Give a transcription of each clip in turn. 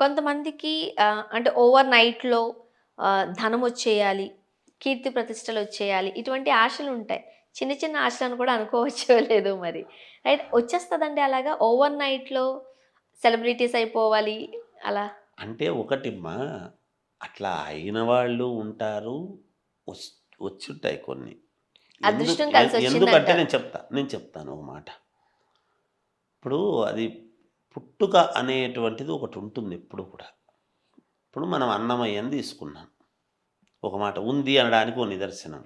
కొంతమందికి అంటే ఓవర్ నైట్‌లో ధనం వచ్చేయాలి, కీర్తి ప్రతిష్టలు వచ్చేయాలి, ఇటువంటి ఆశలు ఉంటాయి. చిన్న చిన్న ఆశలను కూడా అనుకోవచ్చో లేదో మరి. అయితే వచ్చేస్తదండి అలాగా ఓవర్ నైట్‌లో సెలబ్రిటీస్ అయిపోవాలి అలా? అంటే ఒకటిమ్మా అట్లా అయిన వాళ్ళు ఉంటారు. వస్ వచ్చుంటాయి కొన్ని. అదృష్టం కలిసి ఎందుకంటే. నేను చెప్తా. నేను చెప్తాను ఒక మాట. ఇప్పుడు అది పుట్టుక అనేటువంటిది ఒకటి ఉంటుంది ఎప్పుడు కూడా. ఇప్పుడు మనం అన్నమయ్యని తీసుకున్నాం. ఒక మాట ఉంది అనడానికి ఓ నిదర్శనం.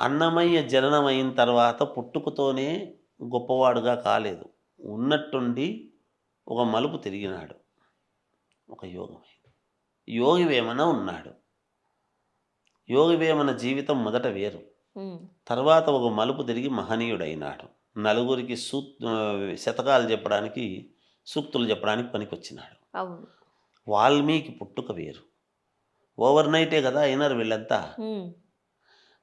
అన్నమయ్య జననం అయిన తర్వాత పుట్టుకతోనే గొప్పవాడుగా కాలేదు. ఉన్నట్టుండి ఒక మలుపు తిరిగినాడు. ఒక యోగమై. యోగి వేమన ఉన్నాడు. యోగి వేమన జీవితం మొదట వేరు. తర్వాత ఒక మలుపు తిరిగి మహనీయుడైనాడు. నలుగురికి ఆహ్, శతకాలు చెప్పడానికి, సూక్తులు చెప్పడానికి పనికొచ్చినాడు. వాల్మీకి పుట్టుక వేరు. ఓవర్ నైటే కదా అయినారు వీళ్ళంతా.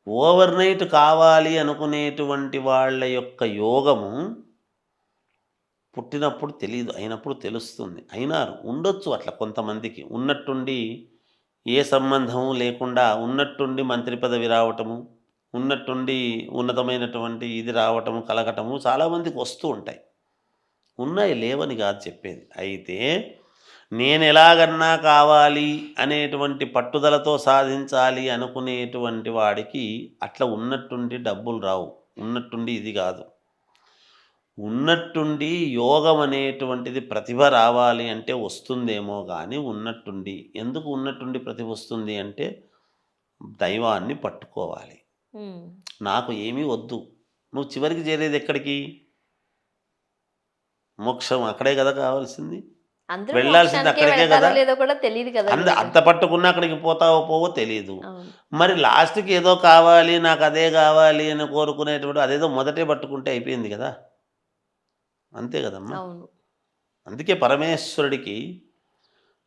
ఓవర్ నైట్ కావాలి అనుకునేటువంటి వాళ్ళ యొక్క యోగము పుట్టినప్పుడు తెలీదు. అయినప్పుడు తెలుస్తుంది. అయినారు. ఉండొచ్చు అట్లా కొంతమందికి. ఉన్నట్టుండి ఏ సంబంధము లేకుండా ఉన్నట్టుండి మంత్రి పదవి రావటము, ఉన్నట్టుండి ఉన్నతమైనటువంటి ఇది రావటము, కలగటము చాలామందికి వస్తూ ఉంటాయి. ఉన్నాయి లేవని కాదు చెప్పేది. అయితే నేను ఎలాగన్నా కావాలి అనేటువంటి పట్టుదలతో సాధించాలి అనుకునేటువంటి వాడికి అట్లా ఉన్నట్టుండి డబ్బులు రావు. ఉన్నట్టుండి ఇది కాదు. ఉన్నట్టుండి యోగం అనేటువంటిది ప్రతిభ రావాలి అంటే వస్తుందేమో గానీ ఉన్నట్టుండి ఎందుకు ఉన్నట్టుండి ప్రతిభ వస్తుంది అంటే దైవాన్ని పట్టుకోవాలి. నాకు ఏమీ వద్దు. నువ్వు చివరికి చేరేది ఎక్కడికి? మోక్షం అక్కడే కదా కావాల్సింది. వెళ్ళాల్సింది అక్కడికే కదా! గురుగారు. అంత పట్టుకున్నా అక్కడికి పోతావో పోవో తెలీదు. అవును. మరి లాస్ట్‌కి ఏదో కావాలి, నాకు అదే కావాలి అని కోరుకునేటువంటి అదేదో మొదటే పట్టుకుంటే అయిపోయింది కదా! అంతే కదమ్మా! అందుకే పరమేశ్వరుడికి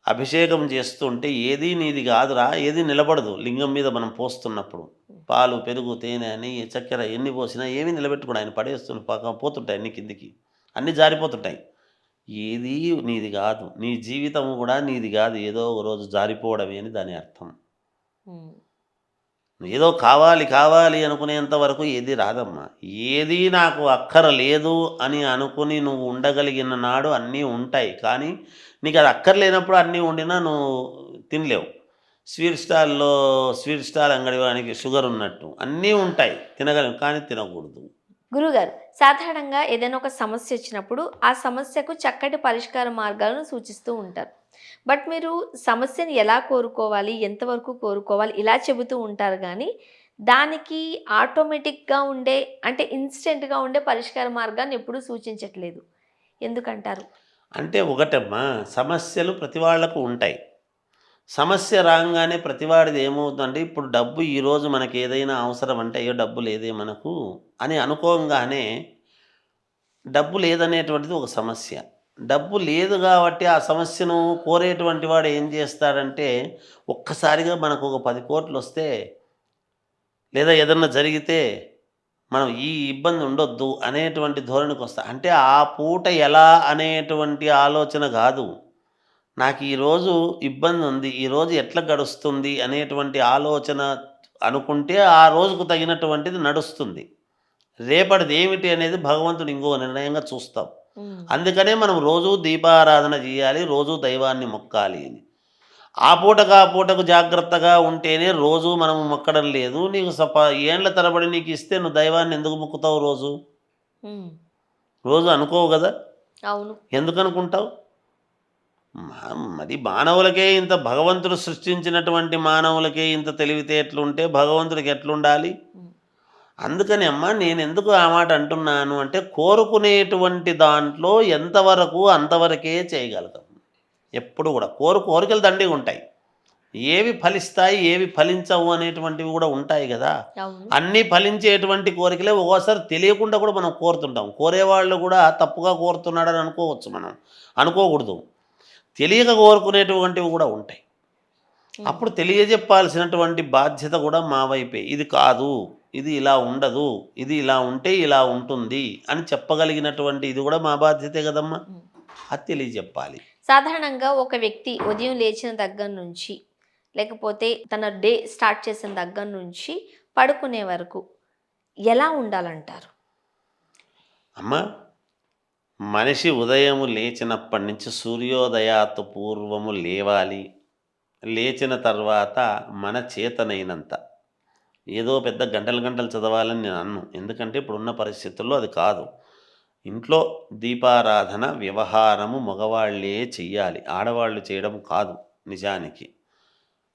అభిషేకం చేస్తుంటే ఏది నీది కాదురా ఏది నిలబడదు లింగం మీద మనం పోస్తున్నప్పుడు. పాలు, పెరుగు, తేనె, నెయ్యి, చక్కెర ఎన్ని పోసినా ఏమీ నిలబెట్టుకోడు ఆయన పడేస్తు పక్క పోతుంటాయి అన్ని కిందికి. అన్నీ జారిపోతుంటాయి. ఏదీ నీది కాదు. నీ జీవితం కూడా నీది కాదు. ఏదో ఒక రోజు జారిపోవడమే అని దాని అర్థం. ఏదో కావాలి, కావాలి అనుకునేంత వరకు ఏది రాదమ్మా. ఏది నాకు అక్కరలేదు అని అనుకుని నువ్వు ఉండగలిగిన నాడు అన్నీ ఉంటాయి. కానీ నీకు అది అక్కర్లేనప్పుడు అన్నీ ఉండినా నువ్వు తినలేవు. స్వీట్ స్టాల్‌లో స్వీట్ స్టాల్ అంగడి వానికి షుగర్ ఉన్నట్టు అన్నీ ఉంటాయి. తినగలం కానీ తినకూడదు. గురుగారు సాధారణంగా ఏదైనా ఒక సమస్య వచ్చినప్పుడు ఆ సమస్యకు చక్కటి పరిష్కార మార్గాలను సూచిస్తూ ఉంటారు. బట్ మీరు సమస్యని ఎలా కోరుకోవాలి? ఎంతవరకు కోరుకోవాలి? ఇలా చెబుతూ ఉంటారు కానీ దానికి ఆటోమేటిక్‌గా ఉండే అంటే ఇన్స్టెంట్గా ఉండే పరిష్కార మార్గాన్ని ఎప్పుడూ సూచించట్లేదు. ఎందుకంటారు? అంటే ఒకటమ్మా సమస్యలు ప్రతి వాళ్ళకు ఉంటాయి. సమస్య రాంగానే ప్రతివాడిది ఏమవుతుందంటే ఇప్పుడు డబ్బు ఈరోజు మనకి ఏదైనా అవసరం అంటే అయ్యో డబ్బు లేదే మనకు అని అనుకోంగానే డబ్బు లేదనేటువంటిది ఒక సమస్య. డబ్బు లేదు కాబట్టి ఆ సమస్యను కోరేటువంటి వాడు ఏం చేస్తాడంటే ఒక్కసారిగా మనకు ఒక పది కోట్లు వస్తే లేదా ఏదన్నా జరిగితే మనం ఈ ఇబ్బంది ఉండొద్దు అనేటువంటి ధోరణికి వస్తా. అంటే ఆ పూట ఎలా అనేటువంటి ఆలోచన కాదు. నాకు ఈరోజు ఇబ్బంది ఉంది. ఈరోజు ఎట్లా గడుస్తుంది అనేటువంటి ఆలోచన అనుకుంటే ఆ రోజుకు తగినటువంటిది నడుస్తుంది. రేపటిది ఏమిటి అనేది భగవంతుడు ఇంకో నిర్ణయంగా చూస్తాం. అందుకనే మనం రోజూ దీపారాధన చేయాలి. రోజూ దైవాన్ని మొక్కాలి అని. ఆ పూటకు ఆ పూటకు జాగ్రత్తగా ఉంటేనే రోజు మనం మొక్కడం లేదు. నీకు సప ఏండ్ల తరబడి నీకు ఇస్తే నువ్వు దైవాన్ని ఎందుకు మొక్కుతావు రోజు? రోజు అనుకోవు కదా! అవును. ఎందుకు అనుకుంటావు? మరి మానవులకే ఇంత భగవంతుడు సృష్టించినటువంటి మానవులకే ఇంత తెలివితేటలుంటే భగవంతుడికి ఎట్లుండాలి? అందుకని అమ్మా నేనెందుకు ఆ మాట అంటున్నాను అంటే కోరుకునేటువంటి దాంట్లో ఎంతవరకు అంతవరకే చేయగలుగుతాం. ఎప్పుడు కూడా కోరు కోరికలు దండిగా ఉంటాయి. ఏవి ఫలిస్తాయి, ఏవి ఫలించవు అనేటువంటివి కూడా ఉంటాయి కదా! అన్నీ ఫలించేటువంటి కోరికలే ఒక్కోసారి తెలియకుండా కూడా మనం కోరుతుంటాం. కోరేవాళ్ళు కూడా తప్పుగా కోరుతున్నాడని అనుకోవచ్చు మనం. అనుకోకూడదు. తెలియక కోరుకునేటువంటివి కూడా ఉంటాయి. అప్పుడు తెలియజెప్పాల్సినటువంటి బాధ్యత కూడా మా వైపే. ఇది కాదు. ఇది ఇలా ఉండదు. ఇది ఇలా ఉంటే ఇలా ఉంటుంది అని చెప్పగలిగినటువంటి ఇది కూడా మా బాధ్యతే కదమ్మా! అది తెలియజెప్పాలి. సాధారణంగా ఒక వ్యక్తి ఉదయం లేచిన దగ్గర నుంచి లేకపోతే తన డే స్టార్ట్ చేసిన దగ్గర నుంచి పడుకునే వరకు ఎలా ఉండాలంటారు అమ్మ మనిషి ఉదయము లేచినప్పటి నుంచి సూర్యోదయాత్ పూర్వము లేవాలి. లేచిన తర్వాత మన చేతనైనంత. ఏదో పెద్ద గంటలు గంటలు చదవాలని నేను అన్ను. ఎందుకంటే ఇప్పుడున్న పరిస్థితుల్లో అది కాదు. ఇంట్లో దీపారాధన వ్యవహారము మగవాళ్ళే చెయ్యాలి. ఆడవాళ్ళు చేయడం కాదు నిజానికి.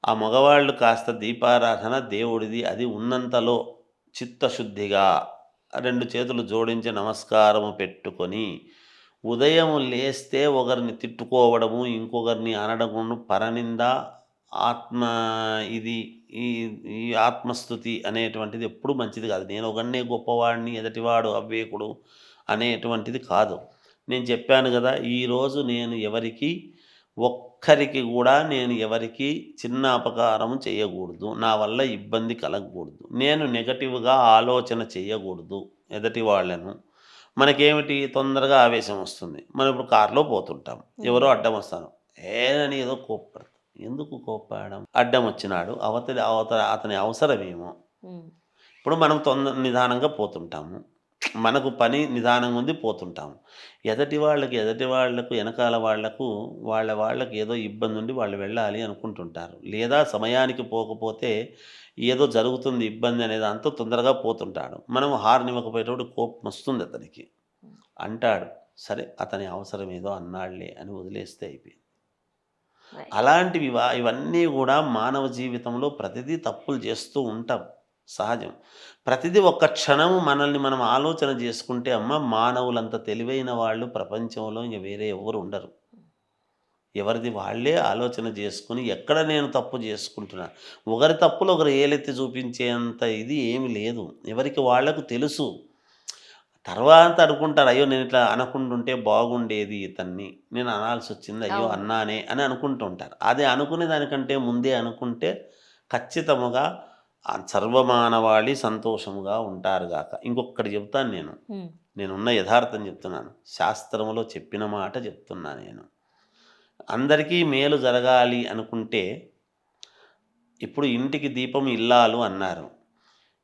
ఆ మగవాళ్ళు కాస్త దీపారాధన దేవుడిది. అది ఉన్నంతలో చిత్తశుద్ధిగా రెండు చేతులు జోడించి నమస్కారము పెట్టుకొని ఉదయం లేస్తే ఒకరిని తిట్టుకోవడము ఇంకొకరిని అనడము పరనింద ఆత్మ ఇది ఈ ఈ ఆత్మస్థుతి అనేటువంటిది ఎప్పుడు మంచిది కాదు. నేను ఒకనే గొప్పవాడిని ఎదటివాడు అవ్వేకుడు అనేటువంటిది కాదు. నేను చెప్పాను కదా ఈరోజు నేను ఎవరికి ఒక్కరికి కూడా నేను ఎవరికి చిన్న అపకారం చేయకూడదు. నా వల్ల ఇబ్బంది కలగకూడదు. నేను నెగటివ్గా ఆలోచన చేయకూడదు ఎదటి వాళ్ళను. మనకేమిటి? తొందరగా ఆవేశం వస్తుంది. మనం ఇప్పుడు కారులో పోతుంటాం. ఎవరో అడ్డం వస్తాను ఏనని ఏదో కోప్పడతాం ఎందుకు కోప్పడడం అడ్డం వచ్చినాడు. అవతలి అవతల అతని అవసరమేమో. ఇప్పుడు మనం తొందర నిదానంగా పోతుంటాము. మనకు పని నిదానంగా ఉంది పోతుంటాము. ఎదటి వాళ్ళకి ఎదటి వాళ్ళకు వెనకాల వాళ్ళకు వాళ్ళ వాళ్ళకి ఏదో ఇబ్బంది ఉండి వాళ్ళు వెళ్ళాలి అనుకుంటుంటారు. లేదా సమయానికి పోకపోతే ఏదో జరుగుతుంది ఇబ్బంది అనేది అంతా తొందరగా పోతుంటాడు. మనం హార్న్ ఇవ్వకపోయేటప్పుడు కోపం వస్తుంది అతనికి. అంటాడు సరే అతని అవసరం ఏదో అన్నాళ్ళే అని వదిలేస్తే అయిపోయింది. అలాంటివి వా- ఇవన్నీ కూడా మానవ జీవితంలో ప్రతిదీ తప్పులు చేస్తూ ఉంటాం. సహజం. ప్రతిదీ ఒక్క క్షణం మనల్ని మనం ఆలోచన చేసుకుంటే అమ్మ మానవులంత తెలివైన వాళ్ళు ప్రపంచంలో ఇంక వేరే ఎవరు ఉండరు. ఎవరిది వాళ్ళే ఆలోచన చేసుకుని ఎక్కడ నేను తప్పు చేసుకుంటున్నా? ఒకరి తప్పులు ఒకరు ఏలెత్తి చూపించేంత ఇది ఏమి లేదు. ఎవరికి వాళ్ళకు తెలుసు. తర్వాత అనుకుంటారు అయ్యో నేను ఇట్లా అనకుంటుంటే బాగుండేది ఇతన్ని. నేను అనాల్సి వచ్చింది అయ్యో. అన్నానే అని అనుకుంటుంటారు అది అనుకునే దానికంటే ముందే అనుకుంటే ఖచ్చితముగా సర్వమానవాళి సంతోషముగా ఉంటారు గాక. ఇంకొకటి చెప్తాను నేను. నేనున్న యథార్థం చెప్తున్నాను. శాస్త్రములో చెప్పిన మాట చెప్తున్నా నేను. అందరికీ మేలు జరగాలి అనుకుంటే ఇప్పుడు ఇంటికి దీపం ఇల్లాలు అన్నారు.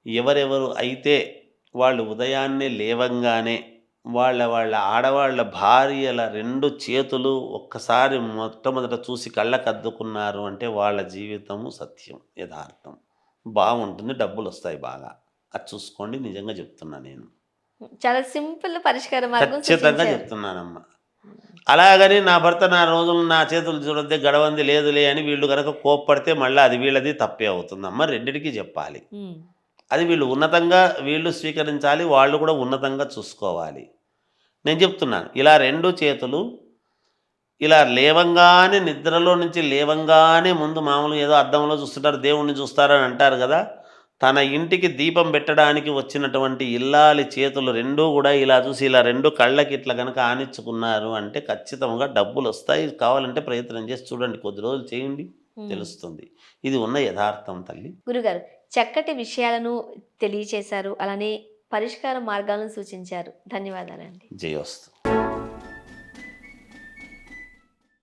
ఎవరెవరు అయితే వాళ్ళు ఉదయాన్నే లేవంగానే వాళ్ళ వాళ్ళ ఆడవాళ్ళ భార్యల రెండు చేతులు ఒక్కసారి మొట్టమొదట చూసి కళ్ళకద్దుకున్నారు అంటే వాళ్ళ జీవితము సత్యం యథార్థం. బాగుంటుంది డబ్బులు వస్తాయి బాగా. అది చూసుకోండి నిజంగా చెప్తున్నా నేను. చాలా సింపుల్ పరిష్కార మార్గం ఖచ్చితంగా. చెప్తున్నానమ్మా. అలాగని నా భర్త నా రోజులు నా చేతులు చూడద్దే గడవంది లేదులే అని వీళ్ళు కనుక కోప్పడితే మళ్ళీ అది వీళ్ళది తప్పే అవుతుందమ్మా. రెండిటికి చెప్పాలి. అది వీళ్ళు ఉన్నతంగా వీళ్ళు స్వీకరించాలి వాళ్ళు కూడా ఉన్నతంగా చూసుకోవాలి. నేను చెప్తున్నాను ఇలా రెండు చేతులు ఇలా లేవంగానే నిద్రలో నుంచి లేవంగానే ముందు మామూలు ఏదో అద్దంలో చూస్తుంటారు దేవుణ్ణి చూస్తారని అంటారు కదా. తన ఇంటికి దీపం పెట్టడానికి వచ్చినటువంటి ఇల్లాలి చేతులు రెండూ కూడా ఇలా చూసి ఇలా రెండు కళ్ళకి ఇట్లా కనుక ఆనించుకున్నారు అంటే ఖచ్చితంగా డబ్బులు వస్తాయి కావాలంటే ప్రయత్నం చేసి చూడండి కొద్ది రోజులు చేయండి. తెలుస్తుంది. ఇది ఉన్న యథార్థం తల్లి. గురుగారు చక్కటి విషయాలను తెలియచేశారు అలానే పరిష్కార మార్గాలను సూచించారు. ధన్యవాదాలండి. జయోస్తు.